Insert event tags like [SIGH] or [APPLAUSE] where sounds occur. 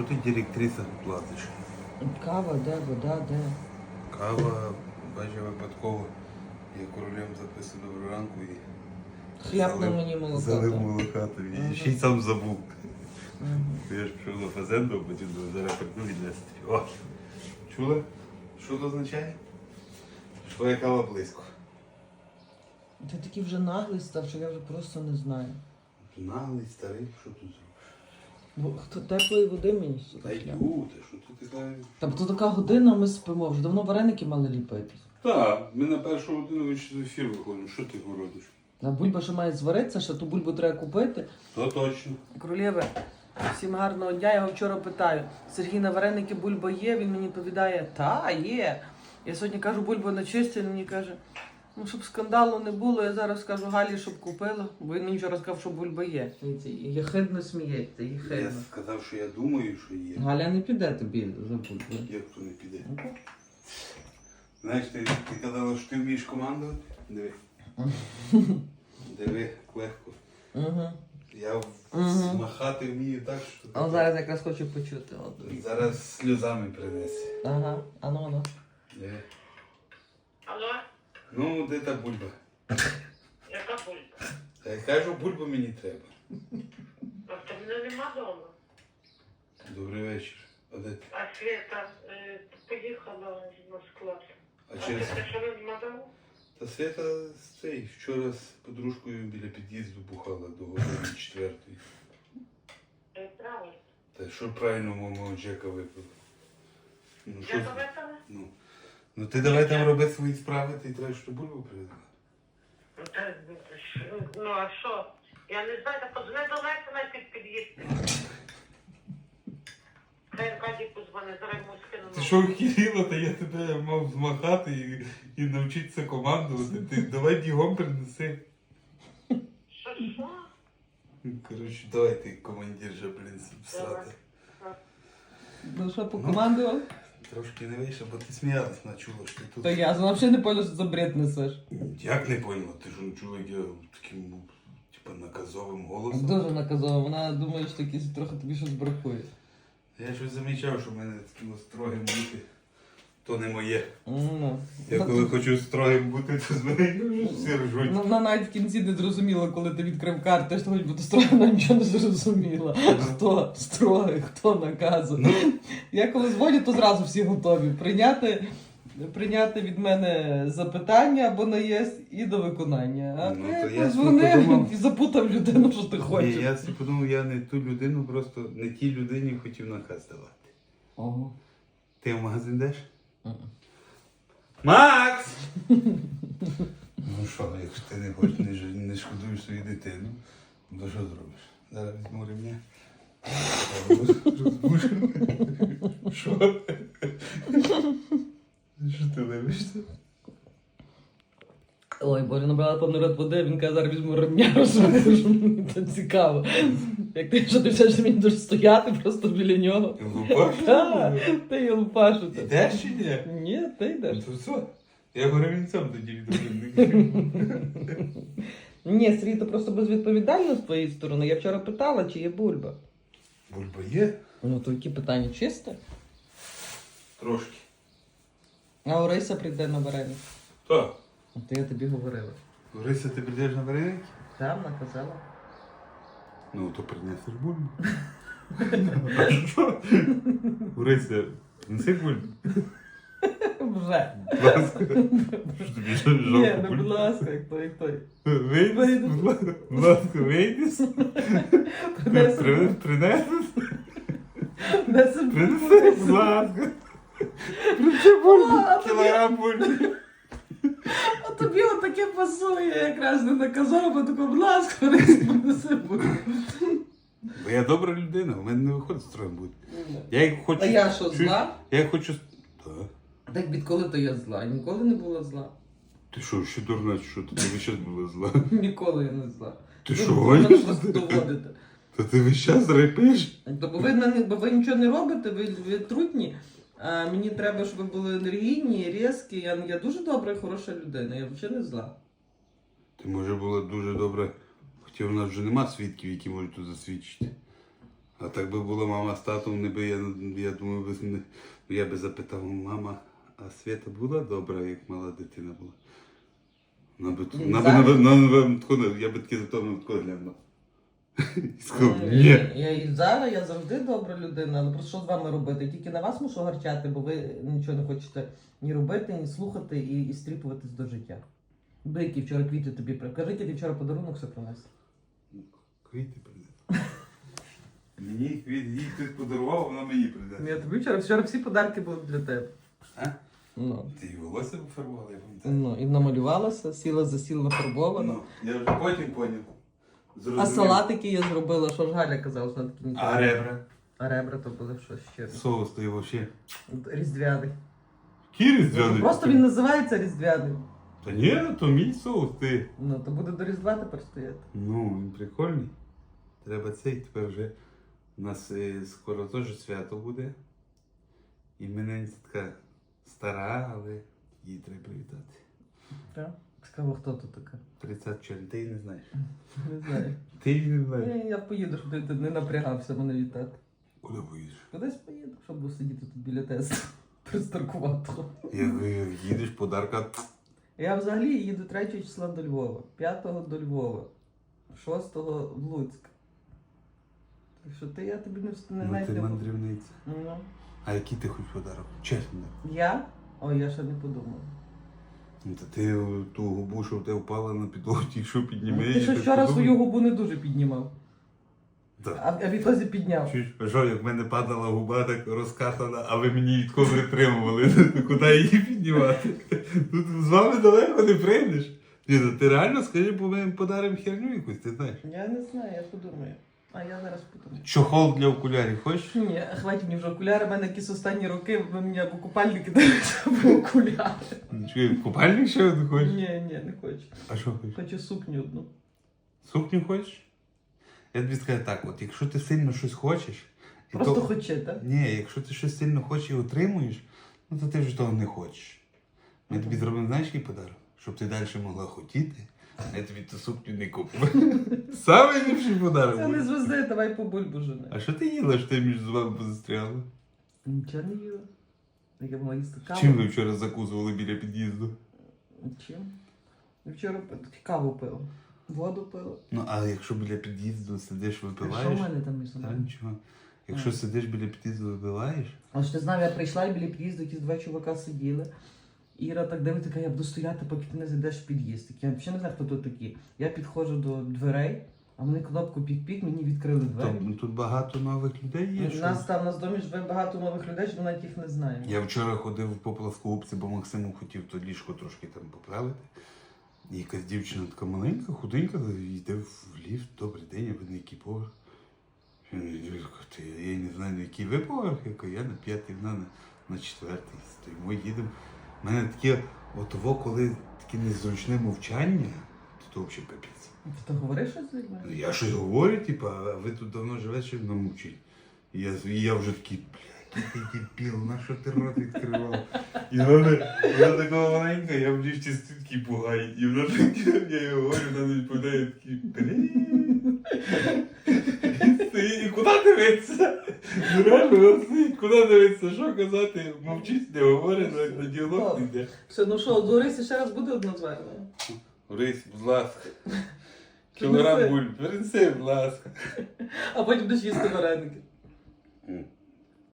Що ти директрисам платиш? Кава, де, вода, де. Кава, бачу випадково. Я королем записую доброго ранку і залив- мені молока. залив так. молока тобі. І ще й сам забув. Я ж пішов на фазенду, а потім думаю, зараз прийду віднести. О, чула? Що це означає? Що я кава близько. Ти такий вже наглий став, що я вже просто не знаю. Наглий, старий, що тут зробиш? Бо хто теплої води мені Та сюди йду, ти що ти така? Та то така година ми спимо, вже давно вареники мали ліпити. Так, ми на першу годину вийшли в ефір виходимо. Що ти городиш? А бульба ще має зваритися, ще ту бульбу треба купити. То точно. Королєве, всім гарного дня. Я його вчора питаю. Сергій на вареники бульба є? Він мені відповідає, та є. Я сьогодні кажу, бульба не чисті, він мені каже, ну щоб скандалу не було, я зараз скажу Галі, щоб купила. Бо він мені вчора сказав, що бульба є. Єхидно сміється, Я єхидно. сказав, що я думаю, що є. Галя не піде тобі за бульбою. Як то не піде? Знаєш, ти, ти казала, що ти вмієш командувати? Диви. [LAUGHS] Диви, як легко. Угу. Я в- Мгм. змахати вмію так, що А от зараз якраз хочу почути. От. зараз сльозами принесе. Ага, ану, ану. Диви. Алло, Ну, де та бульба? яка бульба? Та я кажу, бульба мені треба. А в тебе нема вдома? Добрий вечір. А де ти? А Света е, поїхала на склад. А А через. ти що нема вдома? Та Свята з цей вчора з подружкою біля під'їзду бухала до години четвертої. Е, Правильно. Та що правильно мого Джека випив? Ну що? Я з- поветала? Ну. Ну ти давай там роби свої справи, ти треба, щоб бульбу. Ну, та, ну, та що? Ну, а що? Я не знаю, та подзвони до Леся на під під'їзд. Хай Аркадій позвони, зараз йому скину. Ти що хіліла, та я тебе мав змахати і, і навчитися командувати. Ти давай бігом принеси. Що, що? Коротше, давай ти командир же, блін, всрати. Ну що, покомандував? Трошки не вийшло, бо ти сміялась на чуло, що ти тут. Та я взагалі не поняв, що за бред несеш. Як не поняла? Ти ж не чула, як я таким, ну, типа, наказовим голосом. Дуже наказова, вона думає, що такі трохи тобі щось бракує. Я щось замічав, що в мене такі строгі бути, то не моє. Ну, Я коли хочу строгим бути, то з мене всі ржуть. Ну, вона навіть в кінці не зрозуміла, коли ти відкрив карти, що хоч бути строго, вона нічого не зрозуміла. Хто строгий, хто наказує. Ну, Я коли дзвоню, то зразу всі готові прийняти, прийняти від мене запитання або наїзд і до виконання. А Ну, ти я подумав- і запутав людину, що ти ні, хочеш. я собі подумав, я не ту людину, просто не тій людині хотів наказ давати. Ого. Ти в магазин йдеш? Макс! [LAUGHS] ну що, якщо ти не хочеш, не, ж- не шкодуєш свою дитину, то що зробиш? Зараз візьму ремня. Розбужу. [LAUGHS] Що? Що ти ловишся? Ой, Боря набрала повний рот води, він каже, зараз візьму ремня, [LAUGHS] розумію, що мені це цікаво. Як ти що ти все ж мені дуже стояти просто біля нього. Лупаш? [LAUGHS] Та, Ти його лупашу. Ідеш чи ні? Ні, ти йдеш. Ну, То все. Я його ремінцем тоді відповідаю. [LAUGHS] Ні, Сергій, то просто безвідповідально з твоєї сторони. Я вчора питала, чи є бульба. Бульба є? Ну, то які питання чисте? Трошки. А Орися прийде на вареник. Так. То я тобі говорила. Лариса, ти прийдеш на вареники? Там наказала. Ну, то принесеш бульбу. Лариса, принеси бульбу. Вже. Будь ласка. Що тобі що, Ні, жалко ну будь бульбу? ласка, як той, як той. Вийди, будь ласка, будь ласка, вийди. Принеси. Принеси, принеси, Принеси будь ласка. Принеси бульбу, кілограм бульби. Тобі отаке пасує, я якраз не наказала, бо тако, будь ласка, [LAUGHS] принеси бульбу. Бо я добра людина, у мене не виходить строєм бути. Я як хочу... А я що, Чуєш? зла? Я хочу... Так. Так відколи то я зла? Ніколи не була зла. Ти що, ще дурна, чи що? Ти весь час була зла. [LAUGHS] Ніколи я не зла. Ти що, доводите. Та ти весь час репиш? То бо ви, на- бо ви нічого не робите, ви, ви трутні. Мені треба, щоб ви були енергійні, різкі. Я, я дуже добра і хороша людина, я взагалі не зла. Ти може була дуже добра, хоча в нас вже нема свідків, які можуть тут засвідчити. А так би була мама з татом, не би я, я думаю, би, не- я би запитав, мама, а Свята була добра, як мала дитина була? Вона би, вона би, напевно, напевно, тако не- я би таки запитав, тако глянув. [LAUGHS] І сказав, Е, ні. Я і зараз я завжди добра людина, але про що з вами робити? Тільки на вас мушу гарчати, бо ви нічого не хочете ні робити, ні слухати і, і стріпуватись до життя. Ви які вчора квіти тобі при- Кажи, який ти вчора подарунок все принес. Квіти принесе. [LAUGHS] Мені квіти, їй хтось подарував, вона мені принесе. Я тобі вчора, вчора всі подарки були для тебе. А? Ну. Ти і волосся пофарбувала, я пам'ятаю. Ну, і намалювалася, сіла за сіл нафарбована. Ну, я вже потім поняв. А салатики я зробила, що ж Галя казала, що вона такі нічого. А ребра? А ребра то були щось ще. Соус то його ще. Різдвяний. Кірі зв'язаний. Просто він називається Різдвяний. Та ні, то мій соус, ти. Ну, то буде до Різдва тепер стояти. Ну, він прикольний. Треба цей тепер вже. У нас е, скоро теж свято буде. Іменинниця така стара, але її треба привітати. Так? Сказав, хто тут така? 30 червня, ти її не знаєш. Не знаю. Ти її не знаєш. Ні, Я поїду, щоб ти не напрягався мене вітати. Куди поїдеш? Кудись поїду, щоб сидіти тут біля тесту. Як як їдеш подарка. Я взагалі їду 3 числа до Львова, 5 до Львова, 6 в Луцьк. Так що ти я тобі не вст- не Ну ти мандрівниця. Ну. А який ти хоч подарок? Чесно. Я? Ой, я ще не подумала. Та ти ту губу, що в тебе впала на підлогу, ті, що підніме. Ну, ти що вчора свою губу не дуже піднімав, Так. а, а відтоді підняв. Чуєш, а що, як в мене падала губа так розкатана, а ви мені від кого притримували, [LAUGHS] куди її піднімати? Тут з вами далеко не прийдеш. Ні, ну ти реально скажи, бо ми їм подаримо херню якусь, ти знаєш. Я не знаю, я подумаю. А я зараз подумаю. Чохол для окулярів хочеш? Ні, хватить мені вже окуляри, в мене якісь останні роки, ви мені або купальники [LAUGHS] дають, або окуляри. Чи купальник ще один хочеш? Ні, ні, не хочу. А що хочеш? Хочу сукню одну. Сукню хочеш? Я тобі скажу так, от якщо ти сильно щось хочеш, і Просто то... хоче, так? Ні, якщо ти щось сильно хочеш і отримуєш, ну то ти вже того не хочеш. Ми тобі зробимо, знаєш, який подарок? Щоб ти далі могла хотіти, я тобі ту сукню не куплю. [LAUGHS] Самий ліпший подарок. Це не буде. звезди, давай по бульбу жени. А що ти їла, що ти між зубами позастряла? Нічого не їла. Я мала їсти каву. Чим ви вчора закусували біля під'їзду? Чим? Я Вчора каву пила. Воду пила. Ну, а якщо біля під'їзду сидиш, випиваєш. Що в мене там між Та собою? нічого. Якщо сидиш біля під'їзду, випиваєш, Але ж ти знав, я прийшла і біля під'їзду, якісь два чувака сиділи. Іра так дивиться, каже, я буду стояти, поки ти не зайдеш в під'їзд. Так Я взагалі не знаю, хто тут такі. Я підходжу до дверей, а вони кнопку пік-пік, мені відкрили двері. ну, тут багато нових людей є. У що- нас там на домі живе багато нових людей, що ми навіть їх не знаємо. Я вчора ходив по пласкогубці, бо Максиму хотів то ліжко трошки там поправити. І якась дівчина така маленька, худенька, йде в ліфт, добрий день, я ви на який поверх. Я кажу, Я не знаю, на який ви поверх, я кажу, я на п'ятий, вона на, на четвертий. Стоїмо, їдемо. У мене таке, от во, коли таке незручне мовчання, то, то взагалі капець. Ти говориш щось? Ну, Я щось говорю, типу, а ви тут давно живете, що не мовчить. І я, і я вже такий, блядь, який ти піл, на що ти рот відкривав? І вона, вона така маленька, я в ліфті стою такий пугай. І вона таке, я їй говорю, вона не відповідає такий, блін. Куди дивитися? Ну реально, куди дивитися, що казати, мовчить, не говорить, навіть на діалог не йде. Все, ну що, до Орисі ще раз буде одно звернення? Рись, будь ласка, [LAUGHS] Принеси. кілограм буль, принеси, будь ласка. А потім будеш їсти вареники.